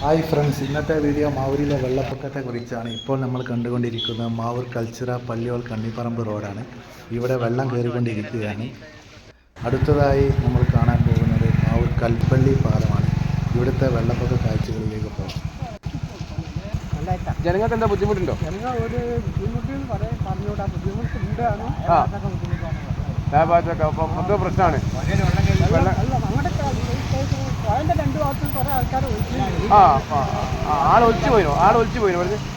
Hi friends ഇന്നത്തെ video മാവൂരിലെ വെള്ളപ്പൊക്കത്തെ കുറിച്ചാണ് ഇപ്പോൾ നമ്മൾ കണ്ടുകൊണ്ടിരിക്കുന്നത്. മാവൂർ കൾച്ചറ പള്ളിയോൾ കണ്ണിപ്പറമ്പ് റോഡാണ് ഇവിടെ വെള്ളം കയറിക്കൊണ്ടിരിക്കുകയാണ്. അടുത്തതായി നമ്മൾ കാണാൻ പോകുന്നത് മാവൂർ കൽപ്പള്ളി പാലമാണ്. ഇവിടുത്തെ വെള്ളപ്പൊക്ക കാഴ്ചകളിലേക്ക് പോകാം. ജനങ്ങൾക്ക് എന്താ ബുദ്ധിമുട്ടുണ്ടോ? ഞങ്ങൾ ഒരു ബുദ്ധിമുട്ട് പറയാൻ പറഞ്ഞുകൂടാ. ബുദ്ധിമുട്ടുണ്ടാണ്. ആ. ആ ഭാഗത്തൊക്കെ. അപ്പം മൊത്തം പ്രശ്നമാണ്. ആ ആൾ ഒലിച്ചു പോയിനോ? ആൾ ഒലിച്ചു പോയിനോ ഒഴിയുന്നുണ്ട്.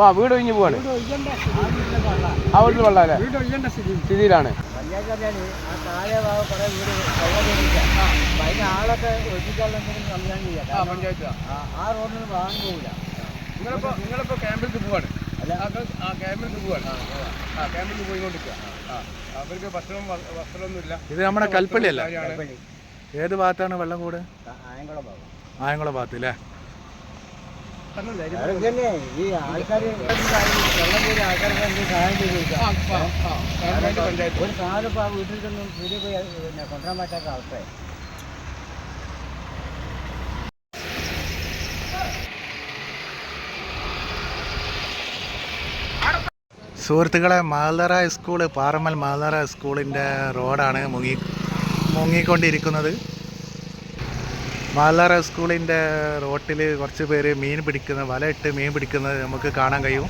ആ വീട് ഒഴിഞ്ഞു പോവാണ്. വീട് ഒഴിയേണ്ട സ്ഥിതി ആ വീട്ടിൽ വെള്ളം അല്ലേ? വീട് ഒഴിയേണ്ട സ്ഥിതിയിലാണ്. ആ ആളൊക്കെ സംവിധാനം ചെയ്യാം. റോഡിൽ വാങ്ങാൻ പോകില്ല നിങ്ങളിപ്പോ നിങ്ങളിപ്പോ ക്യാമ്പിലേക്ക് പോവാണ്. ആ ക്യാമ്പിലേക്ക് പോവാണ്. ആ ക്യാമ്പിലേക്ക് പോയിക്കൊണ്ടിരിക്കുക. ആ അവർക്ക് ഭക്ഷണം വ- വസ്ത്രമൊന്നുമില്ല. ഇത് നമ്മുടെ കൽപ്പള്ളി അല്ലേ. ഏത് ഭാഗത്താണ് വെള്ളം കൂട്? ആയങ്കുളം ഭാഗത്ത് അല്ലേ അതൊക്കെയല്ലേ ഈ ആൾക്കാർ വെള്ളം കയറി ആൾക്കാർക്ക് എന്തെങ്കിലും സഹായം ചെയ്ത് കൊടുക്കാം? ആ, ആ, ക്യാമ്പിലേക്ക് പഞ്ചായത്ത്. ഒരു സാധനം ഇപ്പോൾ ആ വീട്ടിൽ നിന്നും വീട്ടിൽ പോയി പിന്നെ കൊണ്ടുവരാൻ പറ്റാത്ത അവസ്ഥ. സുഹൃത്തുക്കളെ മാലറ സ്കൂൾ പാറമ്മൽ മാലറ സ്കൂളിന്റെ റോഡാണ് മുങ്ങി. മുങ്ങിക്കൊണ്ടിരിക്കുന്നത്. മാലാറ സ്കൂളിന്റെ റോട്ടിൽ കുറച്ച് പേര് മീൻ പിടിക്കുന്ന വലയിട്ട് മീൻ പിടിക്കുന്നത് നമുക്ക് കാണാൻ കഴിയും.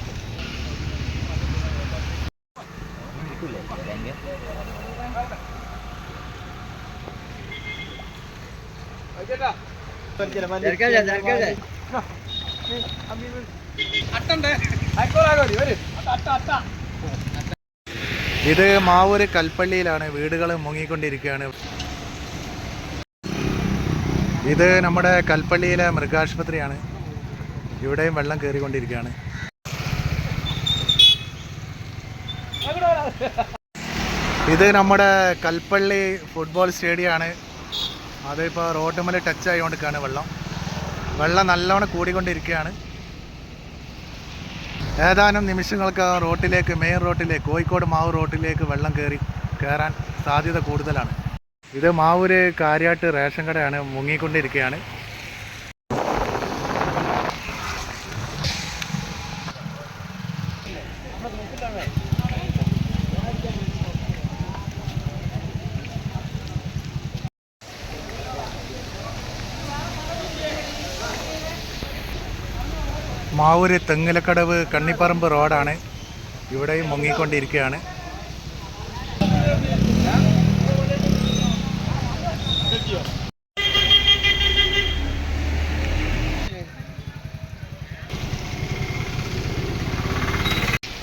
ഇത് മാവൂര് കൽപ്പള്ളിയിലാണ്. വീടുകൾ മുങ്ങിക്കൊണ്ടിരിക്കുകയാണ്. ഇത് നമ്മുടെ കൽപ്പള്ളിയിലെ മൃഗാശുപത്രിയാണ്. ഇവിടെയും വെള്ളം കയറിക്കൊണ്ടിരിക്കുകയാണ് ഇത് നമ്മുടെ കൽപ്പള്ളി ഫുട്ബോൾ സ്റ്റേഡിയമാണ് അതിപ്പോൾ റോഡ് റോട്ടുമ്മൽ ടച്ച് ആയിക്കൊണ്ടിരിക്കുകയാണ് വെള്ളം. വെള്ളം നല്ലവണ്ണം കൂടിക്കൊണ്ടിരിക്കുകയാണ്. ഏതാനും നിമിഷങ്ങൾക്ക് റോട്ടിലേക്ക് മെയിൻ റോട്ടിലേക്ക് കോഴിക്കോട് മാവൂർ റോട്ടിലേക്ക് വെള്ളം കയറി കയറാൻ സാധ്യത കൂടുതലാണ്. ഇത് മാവൂര് കാര്യാട്ട് റേഷൻ കടയാണ് മുങ്ങിക്കൊണ്ടിരിക്കുകയാണ്. മാവൂര് തെങ്ങിലക്കടവ് കണ്ണിപ്പറമ്പ് റോഡാണ് ഇവിടെയും മുങ്ങിക്കൊണ്ടിരിക്കുകയാണ്.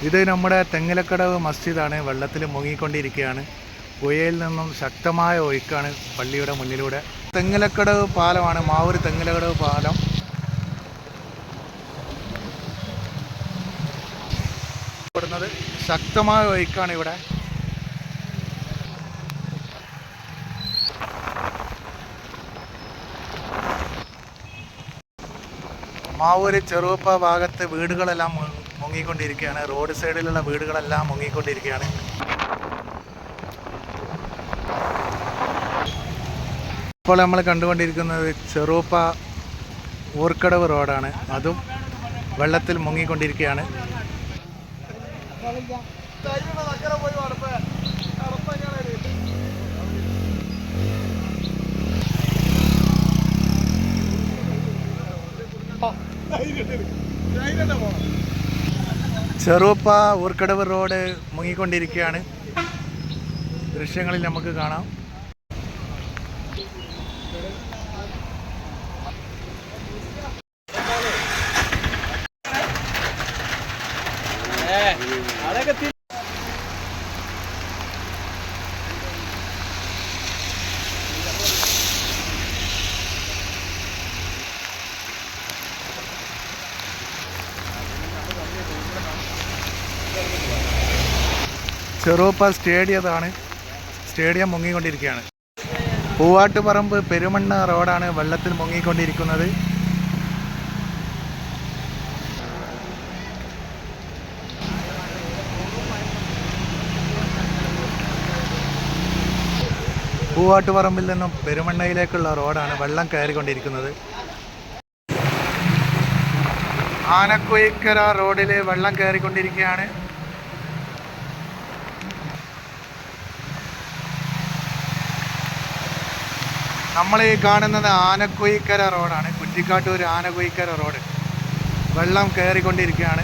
ഇത് നമ്മുടെ തെങ്ങിലക്കടവ് മസ്ജിദാണ്. വെള്ളത്തിൽ മുങ്ങിക്കൊണ്ടിരിക്കുകയാണ്. പുഴയിൽ നിന്നും ശക്തമായ ഒഴുക്കാണ് പള്ളിയുടെ മുന്നിലൂടെ. തെങ്ങിലക്കടവ് പാലമാണ് മാവൂര് തെങ്ങിലക്കടവ് പാലം. പെടുന്നത് ശക്തമായ ഒഴുക്കാണ് ഇവിടെ. മാവൂര് ചെറുപ്പ ഭാഗത്ത് വീടുകളെല്ലാം മുങ്ങിക്കൊണ്ടിരിക്കുകയാണ്. റോഡ് സൈഡിലുള്ള വീടുകളെല്ലാം മുങ്ങിക്കൊണ്ടിരിക്കുകയാണ്. ഇപ്പോൾ നമ്മൾ കണ്ടുകൊണ്ടിരിക്കുന്നത് ചെറുപ്പ ഊർക്കടവ് റോഡാണ്. അതും വെള്ളത്തിൽ മുങ്ങിക്കൊണ്ടിരിക്കുകയാണ്. ചെറുപ്പ ഊർക്കടവ് റോഡ് മുങ്ങിക്കൊണ്ടിരിക്കുകയാണ്. ദൃശ്യങ്ങളിൽ നമുക്ക് കാണാം. ചെറുപ്പ സ്റ്റേഡിയതാണ് സ്റ്റേഡിയം മുങ്ങിക്കൊണ്ടിരിക്കുകയാണ്. പൂവാട്ടുപറമ്പ് പെരുമണ്ണ റോഡാണ് വെള്ളത്തിൽ മുങ്ങിക്കൊണ്ടിരിക്കുന്നത്. പൂവാട്ടുപറമ്പിൽ നിന്നും പെരുമണ്ണയിലേക്കുള്ള റോഡാണ് വെള്ളം കയറിക്കൊണ്ടിരിക്കുന്നത്. ആനക്കുയിക്കര റോഡിൽ വെള്ളം കയറിക്കൊണ്ടിരിക്കുകയാണ്. നമ്മൾ ഈ കാണുന്നത് ആനക്കുയിക്കര റോഡാണ്. കുറ്റിക്കാട്ടൂർ ആനക്കുയിക്കര റോഡ്. വെള്ളം കയറിക്കൊണ്ടിരിക്കുകയാണ്.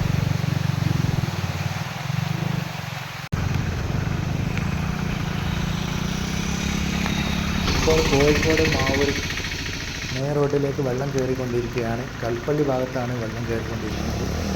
ഇപ്പോൾ കോഴിക്കോട് മാവൂർ മെയിൻ റോഡിലേക്ക് വെള്ളം കയറിക്കൊണ്ടിരിക്കുകയാണ്. കൽപ്പള്ളി ഭാഗത്താണ് വെള്ളം കയറിക്കൊണ്ടിരിക്കുന്നത്.